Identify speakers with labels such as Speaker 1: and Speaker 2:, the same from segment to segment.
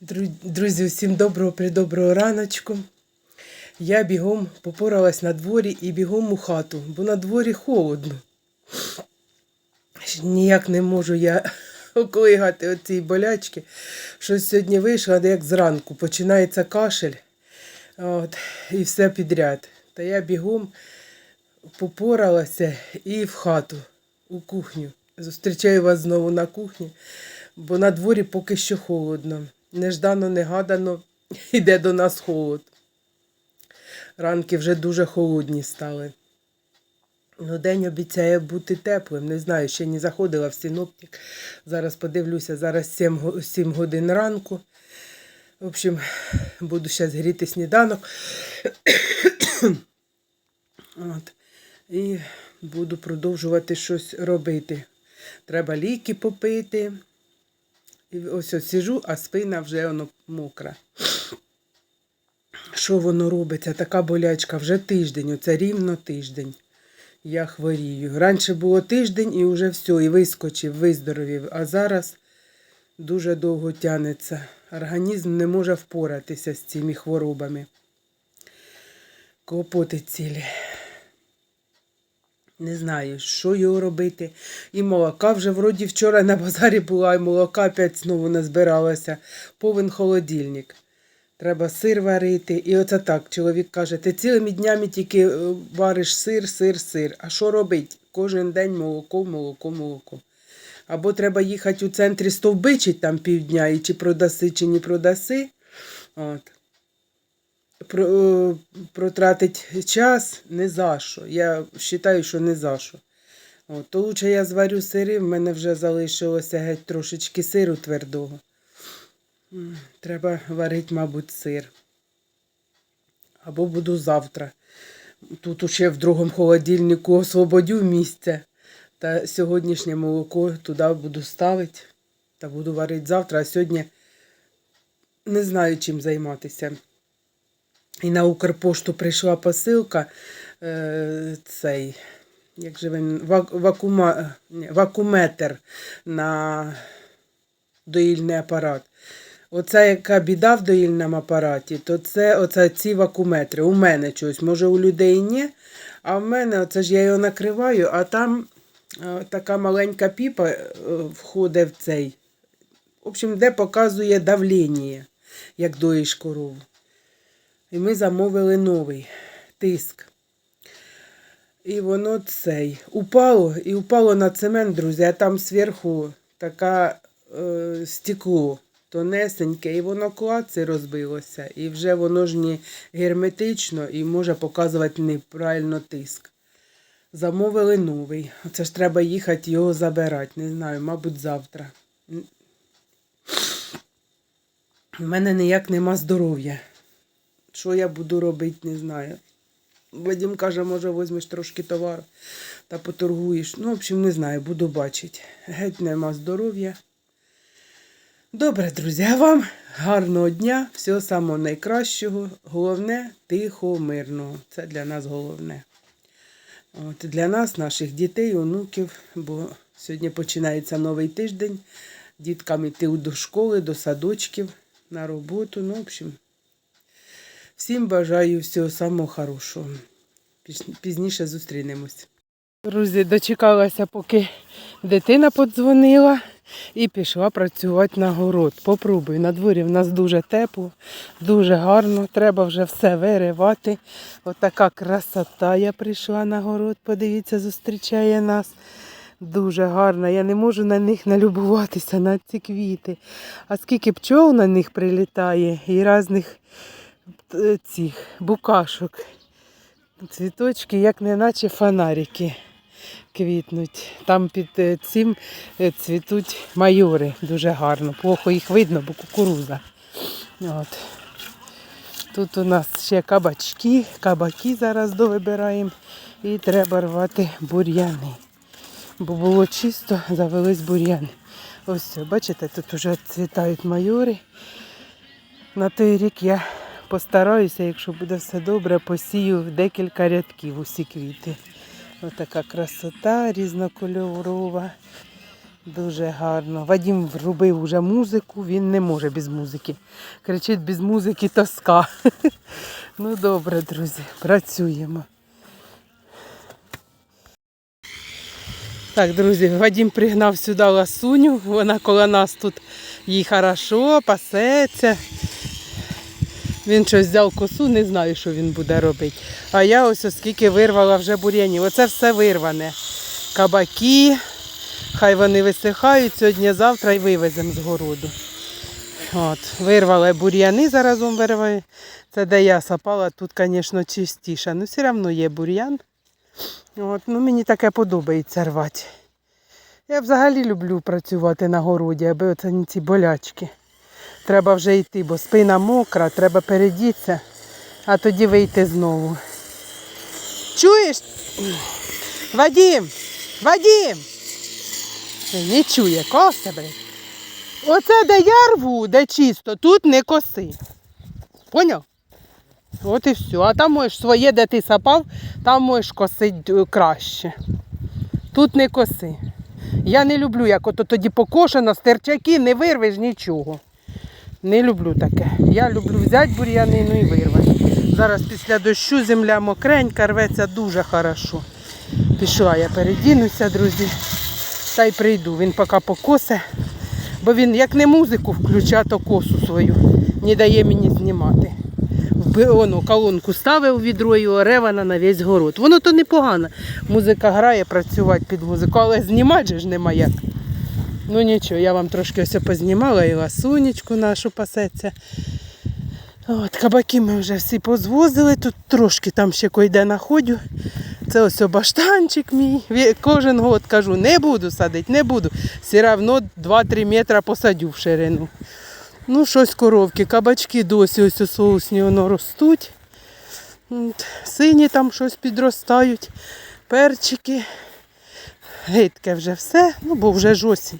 Speaker 1: Дру- Друзі, всім доброго придоброго раночку. Я бігом попоралась на дворі і бігом у хату, бо на дворі холодно. Ніяк не можу я оклигати оці болячки. Щось сьогодні вийшло, як зранку. Починається кашель. От, і все підряд. Та я бігом попоралася і в хату, у кухню. Зустрічаю вас знову на кухні, бо на дворі поки що холодно. Неждано, негадано йде до нас холод. Ранки вже дуже холодні стали. Ну, день обіцяє бути теплим. Не знаю, ще не заходила в синоптик. Зараз подивлюся, зараз 7, 7 годин ранку. В общем, буду зараз гріти сніданок. От. І буду продовжувати щось робити. Треба ліки попити. Ось ось сижу, а спина вже воно мокра. Що воно робиться? Така болячка вже тиждень, оце рівно тиждень. Я хворію. Раніше було тиждень і вже все, і вискочив, виздоровів. А зараз дуже довго тянеться. Організм не може впоратися з цими хворобами. Клопоти цілі. Не знаю, що його робити. І молока вже вроді вчора на базарі була, і молока опять знову назбиралося. Повен холодильник. Треба сир варити. І оце так. Чоловік каже, ти цілими днями тільки е, вариш сир, сир, сир. А що робить? Кожен день молоко, молоко, молоко. Або треба їхати у центрі стовбичить там півдня, і чи продаси, чи не продаси. От. Е, протратить час не за що. Я вважаю, що не за що. От, то лучше я зварю сири, в мене вже залишилося геть трошечки сиру твердого. Треба варити, мабуть, сир. Або буду завтра. Тут ще в другому холодильнику освободю місце. Та сьогоднішнє молоко туди буду ставити та буду варити завтра. А сьогодні не знаю, чим займатися. І на Укрпошту прийшла посилка е, цей, як же він, вак, вакума, вакуметр на доїльний апарат. Оце яка біда в доїльному апараті, то це оце ці вакуметри. У мене щось, може у людей ні. А в мене, оце ж я його накриваю, а там е, така маленька піпа е, входить в цей. В общем, де показує давлення, як доїш корову. І ми замовили новий тиск. І воно цей упало, і упало на цемент, друзі, а там зверху така е, стекло тонесеньке, і воно клац і розбилося. І вже воно ж не герметично і може показувати неправильно тиск. Замовили новий. Оце ж треба їхати його забирати. Не знаю, мабуть, завтра. У мене ніяк нема здоров'я. Що я буду робити, не знаю. Вадим каже, може, візьмеш трошки товару та поторгуєш. Ну, в общем, не знаю, буду бачити. Геть нема здоров'я. Добре, друзі, а вам гарного дня, всього самого найкращого. Головне тихо, мирного. Це для нас головне. От, для нас, наших дітей, онуків, бо сьогодні починається новий тиждень. Діткам йти до школи, до садочків, на роботу. Ну, в общем, всім бажаю всього самого хорошого. Пізніше зустрінемось. Друзі, дочекалася, поки дитина подзвонила і пішла працювати на город. Попробую. На дворі в нас дуже тепло, дуже гарно. Треба вже все виривати. Отака красота. Я прийшла на город, подивіться, зустрічає нас. Дуже гарно. Я не можу на них налюбуватися, на ці квіти. А скільки пчол на них прилітає і різних цих букашок. Цвіточки, як неначе фонарики квітнуть. Там під е, цим е, цвітуть майори дуже гарно. Плохо їх видно, бо кукуруза. От. Тут у нас ще кабачки, кабаки зараз довибираємо і треба рвати бур'яни. Бо було чисто, завелись бур'яни. Ось, бачите, тут вже цвітають майори. На той рік я постараюся, якщо буде все добре, посію декілька рядків усі квіти. Ось така красота різнокольорова. Дуже гарно. Вадім врубив уже музику, він не може без музики. Кричить без музики тоска. Ну добре, друзі, працюємо. Так, друзі, Вадим пригнав сюди ласуню. Вона коло нас тут їй хорошо, пасеться. Він щось взяв косу, не знаю, що він буде робити. А я ось оскільки вирвала вже бур'янів. Оце все вирване. Кабаки, хай вони висихають сьогодні-завтра і вивеземо з городу. От, вирвала бур'яни заразом вирваю. Це де я сапала, тут, звісно, чистіше. Ну, все одно є бур'ян. От, ну, мені таке подобається рвати. Я взагалі люблю працювати на городі, аби оце ці болячки. Треба вже йти, бо спина мокра, треба передітися, а тоді вийти знову. Чуєш? Вадім! Вадім! Не чує, коса, блядь. Оце де я рву, де чисто, тут не коси. Поняв? От і все. А там можеш своє, де ти сапав, там можеш косити е, краще. Тут не коси. Я не люблю, як ото тоді покошено, стерчаки, не вирвеш нічого. Не люблю таке. Я люблю взяти бур'янину і вирвати. Зараз після дощу земля мокренька, рветься дуже хорошо. Пішла я передінуся, друзі. Та й прийду. Він поки покосе. Бо він як не музику включа, то косу свою не дає мені знімати. Воно, колонку ставив відро і оре вона на весь город. Воно то непогано. Музика грає, працювати під музику, але знімати ж нема як. Ну нічого, я вам трошки ось познімала і ласунечку нашу пасеться. От, кабаки ми вже всі позвозили, тут трошки там ще койде находю. Це ось баштанчик мій. Кожен год кажу, не буду садити, не буду. Все одно 2-3 метри посадю в ширину. Ну, щось коровки, кабачки досі ось у соусні воно ростуть. От, Сині там щось підростають, перчики. Гидке вже все, ну бо вже ж осінь.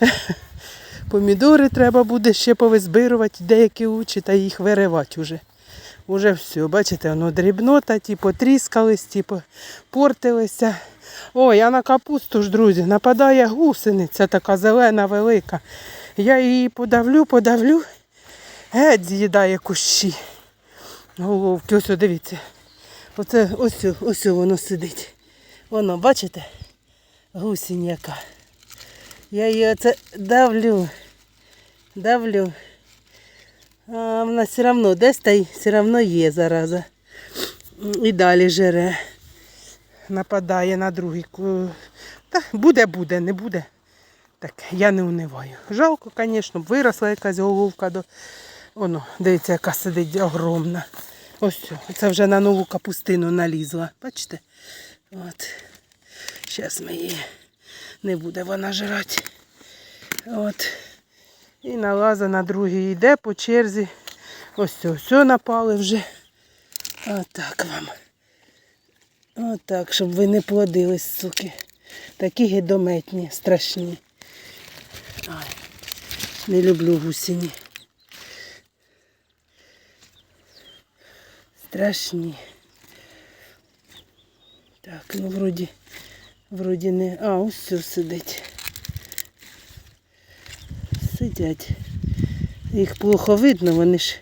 Speaker 1: Помідори треба буде ще повизбирувати, деякі учі та їх виривати уже. Уже все, бачите, воно дрібнота, ті потріскались, ті портилися. Ой, а на капусту ж, друзі, нападає гусениця така зелена, велика. Я її подавлю, подавлю, геть з'їдає кущі. Головки, ось дивіться. Оце ось, ось воно сидить. Воно, бачите? Гусінь. Я її оце давлю, давлю. А вона все одно десь та й все одно є зараза. І далі жере. Нападає на другий. Та буде, буде, не буде. Так, я не униваю. Жалко, звісно, виросла якась головка до. Воно, дивіться, яка сидить огромна. Ось це вже на нову капустину налізла. Бачите? От. Зараз ми її не буде вона жрати. От. І налаза на другий йде по черзі. Ось все, все напали вже. Отак вам. Отак, щоб ви не плодились, суки. Такі гидометні, страшні. Ой, не люблю гусіні. Страшні. Так, ну вроді, вроді не. А, ось все сидить. Сидять. Їх плохо видно, вони ж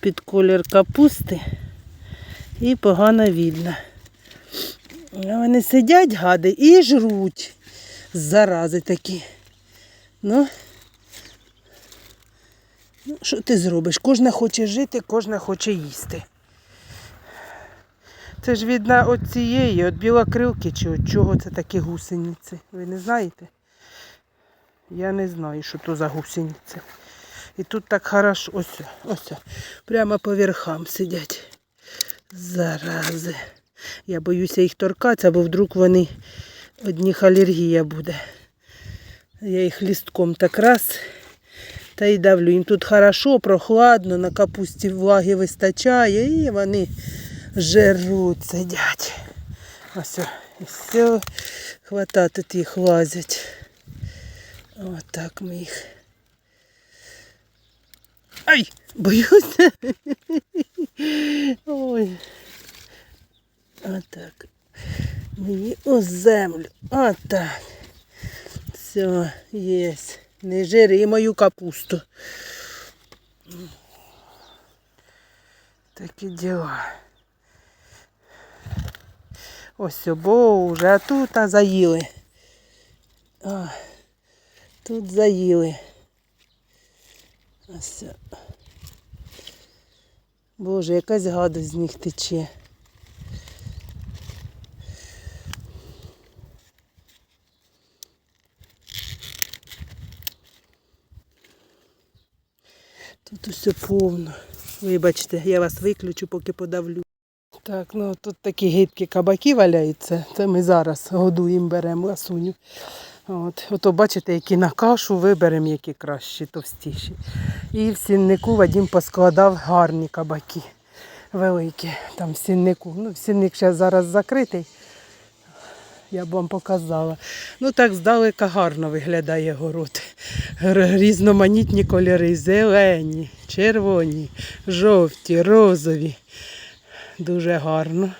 Speaker 1: під колір капусти і погано видно. А вони сидять, гади, і жруть. Зарази такі. Ну, ну, що ти зробиш? Кожна хоче жити, кожна хоче їсти. Це ж от цієї, от білокрилки чи от чого це такі гусениці. Ви не знаєте? Я не знаю, що то за гусениці. І тут так хорошо, ось, ось, прямо по верхам сидять. Зарази. Я боюся їх торкатися, бо вдруг вони одних алергія буде. Я їх лістком так раз та й давлю. Їм тут хорошо, прохладно, на капусті влаги вистачає і вони жеруть, сидять. Ось, і все, хватати тут їх лазять. Отак ми їх. Ай! Боюся. Ой. Отак. Мені у землю. Отак. Все, є. Не жири мою капусту. Такі діла. Ось бо вже тут заїли. А, тут заїли. Ось. Боже, якась гадость з них тече. Тут усе повно. Вибачте, я вас виключу, поки подавлю. Так, ну тут такі гидкі кабаки валяються. Це ми зараз годуємо, беремо ласуню. От, ото бачите, які на кашу виберемо, які кращі, товстіші. І в сіннику Вадим поскладав гарні кабаки. Великі. Там в сіннику. Ну, сінник ще зараз закритий. Я б вам показала. Ну так здалека гарно виглядає город. Різноманітні кольори. Зелені, червоні, жовті, розові. Дуже гарно.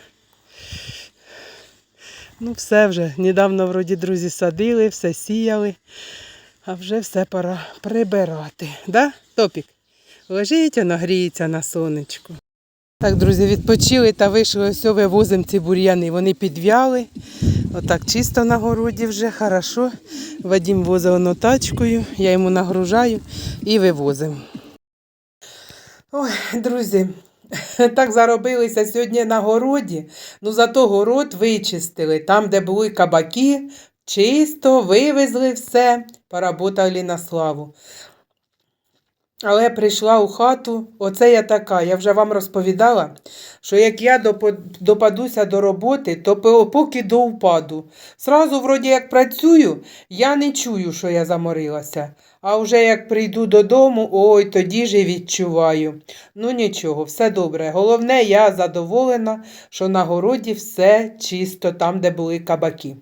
Speaker 1: Ну, все вже. Недавно вроді друзі садили, все сіяли, а вже все пора прибирати. Да, Топік? Лежить, воно гріється на сонечку. Так, друзі, відпочили та вийшли, ось вивозимо ці бур'яни. Вони підв'яли. Отак чисто на городі вже, хорошо. Вадим возив воно тачкою, я йому нагружаю і вивозимо. Ой, друзі, так заробилися сьогодні на городі. Ну, зато город вичистили. Там, де були кабаки, чисто вивезли все, поработали на славу. Але прийшла у хату, оце я така, я вже вам розповідала, що як я допадуся до роботи, то поки до упаду. Сразу, вроді, як працюю, я не чую, що я заморилася. А вже як прийду додому, ой, тоді ж і відчуваю. Ну нічого, все добре. Головне, я задоволена, що на городі все чисто там, де були кабаки.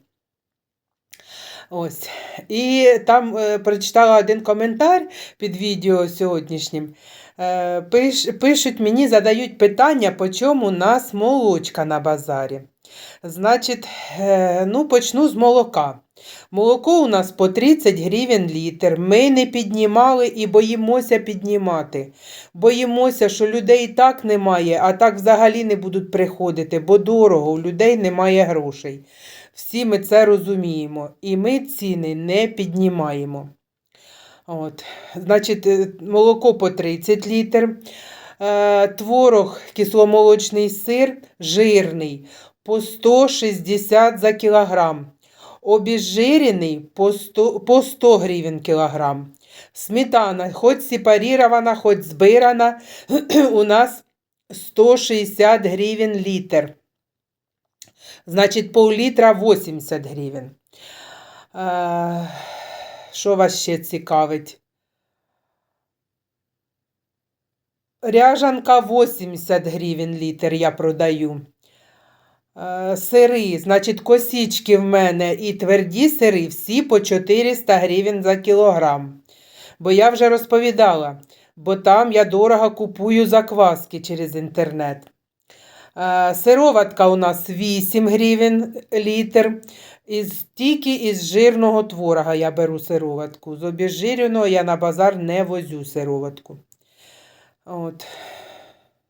Speaker 1: Ось. І там е, прочитала один коментар під відео сьогоднішнім. Е, пиш, пишуть мені, задають питання, по чому у нас молочка на базарі. Значить, е, ну, почну з молока. Молоко у нас по 30 гривень літр. Ми не піднімали і боїмося піднімати. Боїмося, що людей і так немає, а так взагалі не будуть приходити, бо дорого, у людей немає грошей. Всі ми це розуміємо. І ми ціни не піднімаємо. От. Значить, е, молоко по 30 літр, е, творог, кисломолочний сир жирний по 160 за кілограм. Обезжирений по 100, по 100 гривень кілограм. Сметана, хоч сепарірована, хоч збирана, у нас 160 гривень літр. Значить, пол-літра 80 гривень. Е, Що вас ще цікавить? Ряжанка 80 гривень літр я продаю. Е, Сири, значить, косічки в мене і тверді сири всі по 400 гривень за кілограм. Бо я вже розповідала, бо там я дорого купую закваски через інтернет. Е, Сироватка у нас 8 гривень літр. Із, тільки із жирного творога я беру сироватку. З обезжиреного я на базар не возю сироватку. От.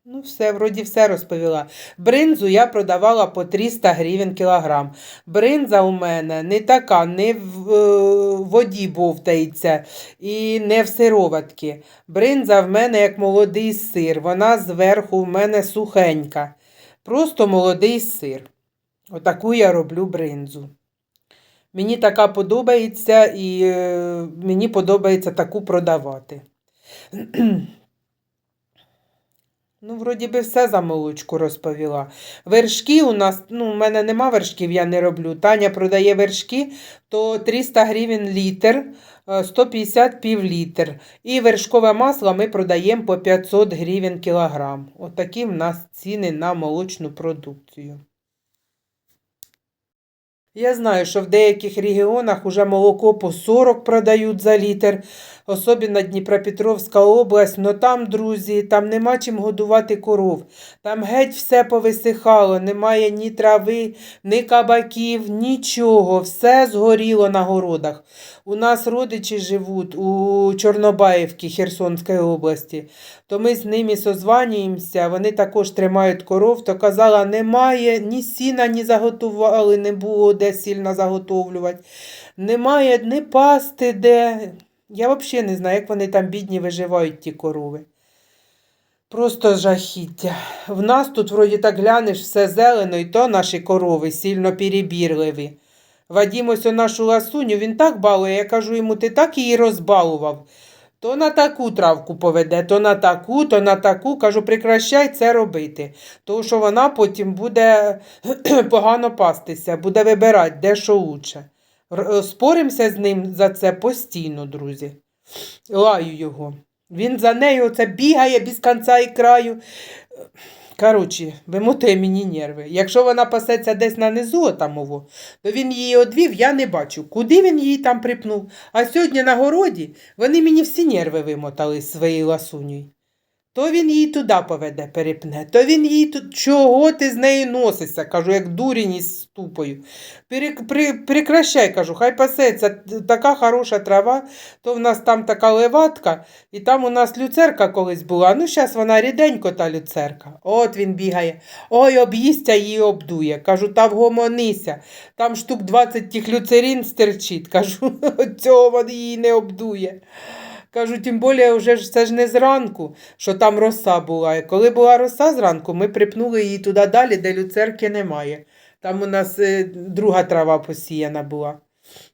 Speaker 1: Ну, все, вроді все розповіла. Бринзу я продавала по 300 гривень кілограм. Бринза у мене не така, не в е, воді бовтається і не в сироватки. Бринза в мене як молодий сир. Вона зверху в мене сухенька. Просто молодий сир. Отаку я роблю бринзу. Мені така подобається і е, мені подобається таку продавати. Ну, вроді би, все за молочку розповіла. Вершки у нас, ну, у мене нема вершків, я не роблю. Таня продає вершки, то 300 гривень літр, е, 150 пів літр. І вершкове масло ми продаємо по 500 гривень кілограм. Отакі в нас ціни на молочну продукцію. Я знаю, що в деяких регіонах уже молоко по 40 продають за літр. Особливо Дніпропетровська область, но там, друзі, там нема чим годувати коров. Там геть все повисихало, немає ні трави, ні кабаків, нічого. Все згоріло на городах. У нас родичі живуть у Чорнобаївці Херсонської області, то ми з ними созванюємося, вони також тримають коров, то казала, немає ні сіна, ні заготували, не було де сильно заготовлювати. Немає ні пасти, де. Я взагалі не знаю, як вони там бідні виживають, ті корови. Просто жахіття. В нас тут, вроді так глянеш, все зелено, і то наші корови сильно перебірливі. Вадім ось нашу ласуню, він так балує, я кажу йому, ти так її розбалував. То на таку травку поведе, то на таку, то на таку. Кажу, прекращай це робити. Тому що вона потім буде погано пастися, буде вибирати, де що лучше. Р- Споримося з ним за це постійно, друзі. Лаю його. Він за нею оце бігає без кінця і краю. Коротше, вимотує мені нерви. Якщо вона пасеться десь на низу то він її одвів, я не бачу, куди він її там припнув. А сьогодні на городі вони мені всі нерви вимотали своєю ласунею. То він її туди поведе, перепне, то він її тут. Чого ти з нею носишся? кажу, як дурінь із ступою. Пере, при, прекращай, кажу, хай пасеться. Така хороша трава, то в нас там така леватка, і там у нас люцерка колись була. Ну, зараз вона ріденько, та люцерка. От він бігає. Ой, об'їстя її обдує. Кажу, та вгомонися. Там штук 20 тих люцерін стерчить. Кажу, цього він її не обдує. Кажу, тим більше вже ж це ж не зранку, що там роса була. Коли була роса зранку, ми припнули її туди далі, де люцерки немає. Там у нас е, друга трава посіяна була.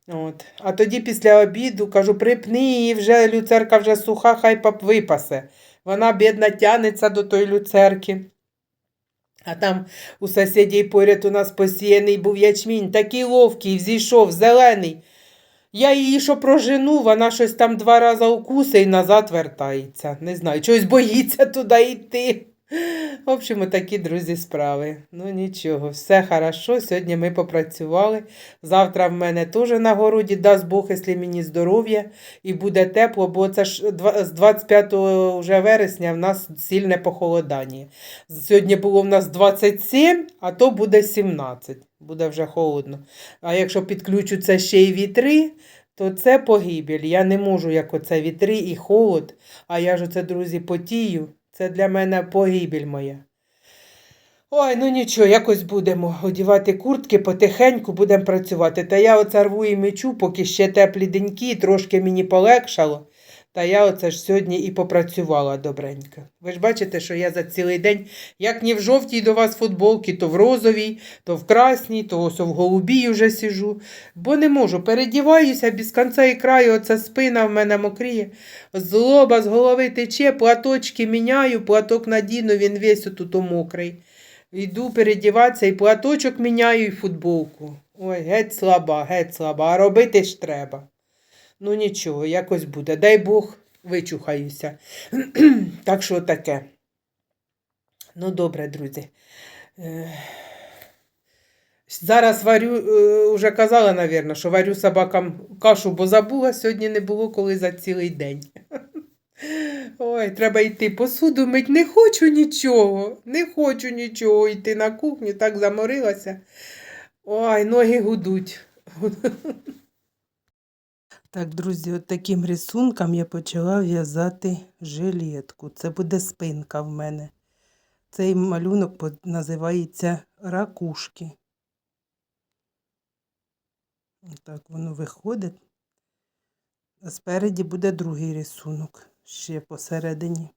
Speaker 1: От. А тоді після обіду кажу, припни її, вже люцерка вже суха, хай пап випасе. Вона, бідна, тянеться до тої люцерки. А там у сусідів поряд у нас посіяний був ячмінь, такий ловкий, взійшов, зелений. Я її що прожену, вона щось там два рази укуси і назад вертається. Не знаю, чогось боїться туди йти. В общем, такі друзі справи. Ну нічого, все хорошо. Сьогодні ми попрацювали. Завтра в мене теж на городі, дасть Бог, якщо мені здоров'я, і буде тепло, бо це ж з 25 вже вересня в нас сильне похолодання. Сьогодні було в нас 27, а то буде 17. Буде вже холодно. А якщо підключуться ще й вітри, то це погибель. Я не можу, як оце вітри і холод. А я ж оце, друзі, потію. Це для мене погибель моя. Ой, ну нічого, якось будемо одівати куртки, потихеньку будемо працювати. Та я оце рву і мечу, поки ще теплі деньки, трошки мені полегшало. Та я оце ж сьогодні і попрацювала добренько. Ви ж бачите, що я за цілий день, як ні в жовтій до вас футболці, то в розовій, то в красній, то ось в голубій уже сижу. Бо не можу, передіваюся без кінця і краю, оця спина в мене мокріє. Злоба з голови тече, платочки міняю, платок надіну, він весь отут мокрий. Йду передіватися, і платочок міняю, і футболку. Ой, геть слаба, геть слаба, а робити ж треба. Ну нічого, якось буде. Дай Бог, вичухаюся. так що таке. Ну, добре, друзі. Е, Зараз варю, е, вже казала, навірно, що варю собакам кашу, бо забула, сьогодні не було коли за цілий день. Ой, треба йти посуду мить. Не хочу нічого, не хочу нічого йти на кухню, так заморилася. Ой, ноги гудуть. Так, друзі, от таким рисунком я почала в'язати жилетку. Це буде спинка в мене. Цей малюнок називається ракушки. Так воно виходить. А спереді буде другий рисунок ще посередині.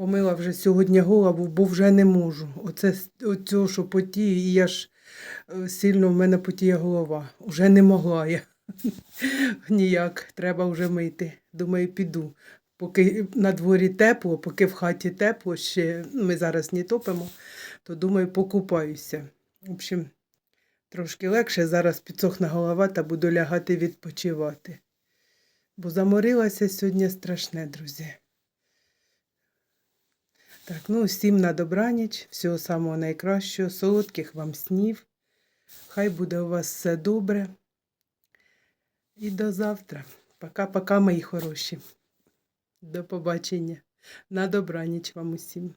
Speaker 1: Помила вже сьогодні голову, бо вже не можу. Оце оцього, що потію, і я ж е, сильно в мене потіє голова. Уже не могла я. Ніяк, треба вже мити. Думаю, піду. Поки на дворі тепло, поки в хаті тепло, ще ми зараз не топимо, то думаю, покупаюся. В общем, трошки легше. Зараз підсохне голова та буду лягати відпочивати. Бо заморилася сьогодні страшне, друзі. Так, ну всім на добраніч, всього самого найкращого, солодких вам снів. Хай буде у вас все добре. І до завтра. Пока-пока, мої хороші. До побачення. На добраніч вам усім.